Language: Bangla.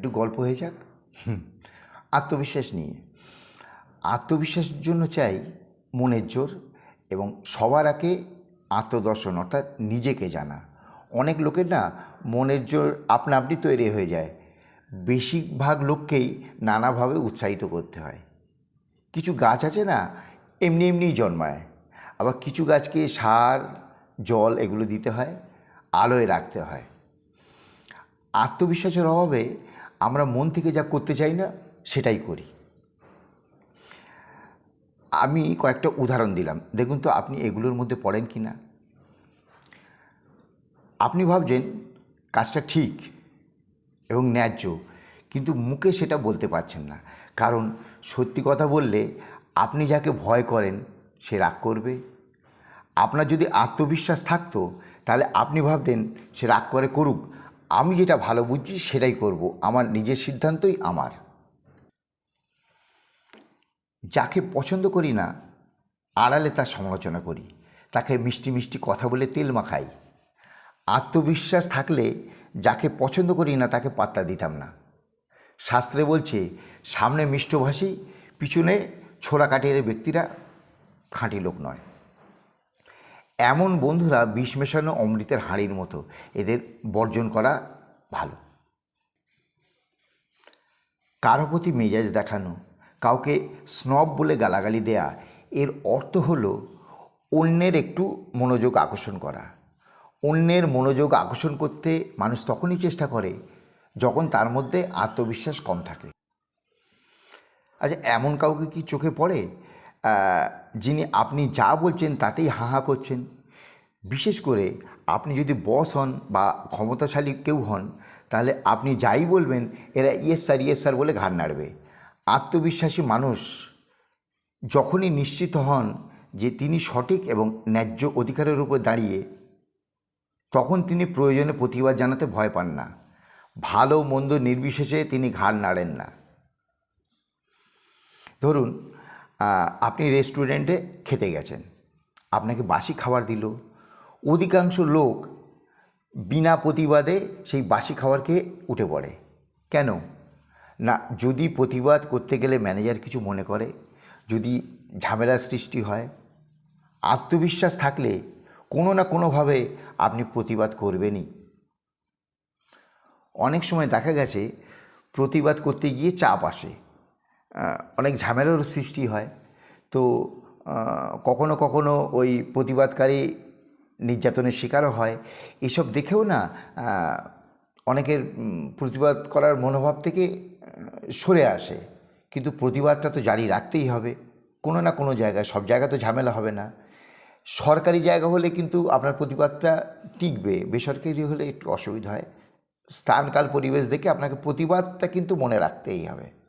একটু গল্প হয়ে যাক। আত্মবিশ্বাস নিয়ে। আত্মবিশ্বাসের জন্য চাই মনের জোর এবং সবার আগে আত্মদর্শন, অর্থাৎ নিজেকে জানা। অনেক লোকের না মনের জোর আপনা আপনি তৈরি হয়ে যায়। বেশিরভাগ লোককেই নানাভাবে উৎসাহিত করতে হয়। কিছু গাছ আছে না, এমনি এমনিই জন্মায়। আবার কিছু গাছকে সার, জল এগুলো দিতে হয়, আলোয় রাখতে হয়। আত্মবিশ্বাসের অভাবে আমরা মন থেকে যা করতে চাই না, সেটাই করি। আমি কয়েকটা উদাহরণ দিলাম। দেখুন তো, আপনি এগুলোর মধ্যে পড়েন কি না? আপনি ভাবছেন, কাজটা ঠিক এবং ন্যায্য, কিন্তু মুখে সেটা বলতে পারছেন না। কারণ সত্যি কথা বললে, আপনি যাকে ভয় করেন, সে রাগ করবে। আপনার যদি আত্মবিশ্বাস থাকতো, তাহলে আপনি ভাবতেন, সে রাগ করে করুক। আমি যেটা ভালো বুঝছি সেটাই করব। আমার নিজের সিদ্ধান্তই আমার। যাকে পছন্দ করি না, আড়ালে তার সমালোচনা করি। তাকে মিষ্টি মিষ্টি কথা বলে তেল মাখাই। আত্মবিশ্বাস থাকলে যাকে পছন্দ করি না, তাকে পাত্তা দিতাম না। শাস্ত্রে বলছে, সামনে মিষ্টভাষী পিছনে ছোড়া কাটিয়ে ব্যক্তিরা খাঁটি লোক নয়। এমন বন্ধুরা বিষ মেশানো অমৃতের হাঁড়ির মতো। এদের বর্জন করা ভালো। কারও প্রতি মেজাজ দেখানো, কাউকে স্নব বলে গালাগালি দেয়া, এর অর্থ হলো অন্যের একটু মনোযোগ আকর্ষণ করা। অন্যের মনোযোগ আকর্ষণ করতে মানুষ তখনই চেষ্টা করে যখন তার মধ্যে আত্মবিশ্বাস কম থাকে। আচ্ছা এমন কাউকে কি চোখে পড়ে? যিনি আপনি যা বলছেন তাতেই হা হা করছেন। বিশেষ করে আপনি যদি বস হন বা ক্ষমতাশালী কেউ হন, তাহলে আপনি যাই বলবেন, এরা ইয়েস স্যার ইয়েস স্যার বলে ঘাড় নাড়বে। আত্মবিশ্বাসী মানুষ যখনই নিশ্চিত হন যে তিনি সঠিক এবং ন্যায্য অধিকারের উপর দাঁড়িয়ে, তখন তিনি প্রয়োজনে প্রতিবাদ জানাতে ভয় পান না। ভালো, মন্দ, নির্বিশেষে তিনি ঘাড় নাড়েন না। ধরুন আপনি রেস্টুরেন্টে খেতে গেছেন। আপনাকে বাসি খাবার দিল। অধিকাংশ লোক বিনা প্রতিবাদে সেই বাসি খাবার খেয়ে উঠে পড়ে। কেন? না, যদি প্রতিবাদ করতে গেলে ম্যানেজার কিছু মনে করে, যদি ঝামেলার সৃষ্টি হয়, আত্মবিশ্বাস থাকলে কোনো না কোনোভাবে আপনি প্রতিবাদ করবেনই। অনেক সময় দেখা গেছে, প্রতিবাদ করতে গিয়ে চাপ আসে। অনেক ঝামেলারও সৃষ্টি হয়। তো কখনো কখনো ওই প্রতিবাদকারী নির্যাতনের শিকারও হয়। এসব দেখেও না অনেকের প্রতিবাদ করার মনোভাব থেকে সরে আসে। কিন্তু প্রতিবাদটা তো জারি রাখতেই হবে। কোনো না কোনো জায়গায়, সব জায়গায় তো ঝামেলা হবে না। সরকারি জায়গা হলে কিন্তু আপনার প্রতিবাদটা টিকবে। বেসরকারি হলে একটু অসুবিধা হয়। স্থানকাল পরিবেশ দেখে আপনাকে প্রতিবাদটা কিন্তু মনে রাখতেই হবে।